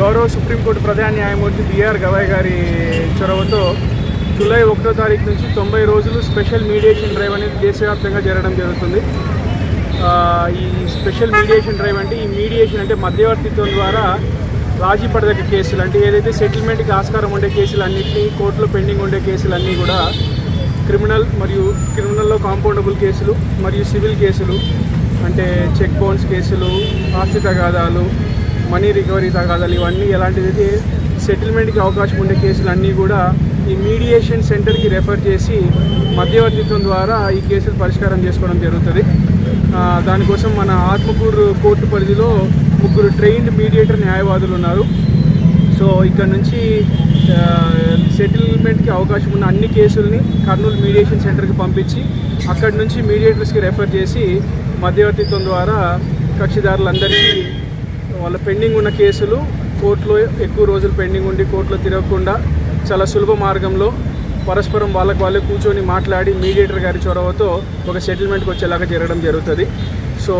గౌరవ సుప్రీంకోర్టు ప్రధాన న్యాయమూర్తి బిఆర్ గవాయ్ గారి చొరవతో జూలై ఒకటో తారీఖు నుంచి తొంభై రోజులు స్పెషల్ మీడియేషన్ డ్రైవ్ అనేది దేశవ్యాప్తంగా జరగడం జరుగుతుంది. ఈ స్పెషల్ మీడియేషన్ డ్రైవ్ అంటే ఈ మీడియేషన్ అంటే మధ్యవర్తిత్వం ద్వారా రాజీ పడదగ్గ కేసులు అంటే ఏదైతే సెటిల్మెంట్కి ఆస్కారం ఉండే కేసులు అన్నింటినీ కోర్టులో పెండింగ్ ఉండే కేసులు అన్నీ కూడా క్రిమినల్ మరియు క్రిమినల్లో కాంపౌండబుల్ కేసులు మరియు సివిల్ కేసులు అంటే చెక్ బౌన్స్ కేసులు ఆస్తి తగాదాలు మనీ రికవరీ తగాదాలు ఇవన్నీ ఎలాంటిదైతే సెటిల్మెంట్కి అవకాశం ఉండే కేసులు అన్నీ కూడా ఈ మీడియేషన్ సెంటర్కి రెఫర్ చేసి మధ్యవర్తిత్వం ద్వారా ఈ కేసులు పరిష్కారం చేసుకోవడం జరుగుతుంది. దానికోసం మన ఆత్మకూరు కోర్టు పరిధిలో ముగ్గురు ట్రైన్డ్ మీడియేటర్ న్యాయవాదులు ఉన్నారు. సో ఇక్కడ నుంచి సెటిల్మెంట్కి అవకాశం ఉన్న అన్ని కేసుల్ని కర్నూలు మీడియేషన్ సెంటర్కి పంపించి అక్కడి నుంచి మీడియేటర్స్కి రెఫర్ చేసి మధ్యవర్తిత్వం ద్వారా కక్షిదారులందరికీ వాళ్ళ పెండింగ్ ఉన్న కేసులు కోర్టులో ఎక్కువ రోజులు పెండింగ్ ఉండి కోర్టులో తిరగకుండా చాలా సులభ మార్గంలో పరస్పరం వాళ్ళకు వాళ్ళే కూర్చొని మాట్లాడి మీడియేటర్ గారి చొరవతో ఒక సెటిల్మెంట్కి వచ్చేలాగా జరగడం జరుగుతుంది. So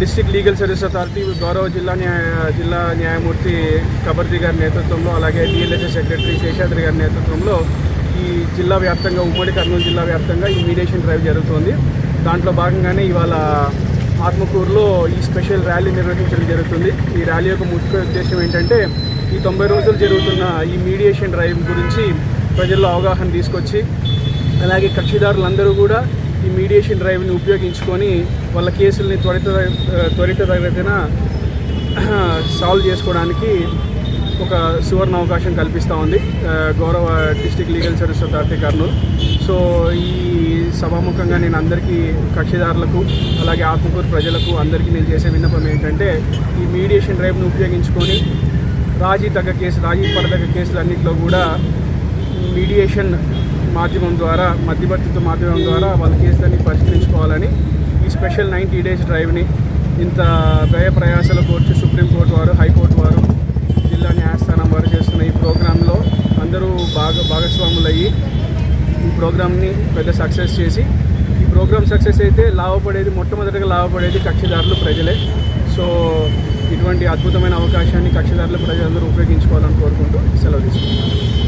district legal service authority గౌరవ జిల్లా న్యాయ జిల్లా న్యాయమూర్తి కబర్ది గారి నేతృత్వంలో అలాగే డిఎల్ఎస్ఏ సెక్రటరీ శేషాద్రి గారి నేతృత్వంలో ఈ జిల్లా వ్యాప్తంగా ఉమ్మడి కర్నూలు జిల్లా వ్యాప్తంగా ఈ మీడియేషన్ డ్రైవ్ జరుగుతోంది. దాంట్లో భాగంగానే ఇవాళ ఆత్మకూరులో ఈ స్పెషల్ ర్యాలీ నిర్వహించడం జరుగుతుంది. ఈ ర్యాలీ యొక్క ముఖ్య ఉద్దేశం ఏంటంటే ఈ తొంభై రోజులు జరుగుతున్న ఈ మీడియేషన్ డ్రైవ్ గురించి ప్రజల్లో అవగాహన తీసుకొచ్చి అలాగే కక్షిదారులందరూ కూడా ఈ మీడియేషన్ డ్రైవ్ని ఉపయోగించుకొని వాళ్ళ కేసుల్ని త్వరిత త్వరితగతిన సాల్వ్ చేసుకోవడానికి ఒక సువర్ణ అవకాశం కల్పిస్తూ ఉంది. గౌరవ district legal service authority Kurnool so ఈ సభాముఖంగా నేను అందరికీ కక్షిదారులకు అలాగే ఆత్మకూరు ప్రజలకు అందరికీ నేను చేసే విన్నపం ఏంటంటే ఈ మీడియేషన్ డ్రైవ్ను ఉపయోగించుకొని రాజీ తగ్గ కేసు రాజీ పడదగ్గ కేసులన్నింటిలో కూడా మీడియేషన్ మాధ్యమం ద్వారా మధ్యవర్తిత్వ మాధ్యమం ద్వారా వాళ్ళ కేసులన్నీ పరిష్కరించుకోవాలని ఈ స్పెషల్ నైంటీ డేస్ డ్రైవ్ని ఇంత వ్యయ ప్రయాసాల కోర్టు సుప్రీంకోర్టు వారు హైకోర్టు వారు జిల్లా న్యాయస్థానం వారు చేస్తున్న ఈ ప్రోగ్రాంలో అందరూ భాగ అయ్యి ఈ ప్రోగ్రామ్ని పెద్ద సక్సెస్ చేసి ఈ ప్రోగ్రామ్ సక్సెస్ అయితే లాభపడేది మొట్టమొదటిగా లాభపడేది కక్షిదారులు ప్రజలే. సో ఇటువంటి అద్భుతమైన అవకాశాన్ని కక్షిదారులు ప్రజలందరూ ఉపయోగించుకోవాలని కోరుకుంటూ సెలవు తీసుకుంటున్నాను.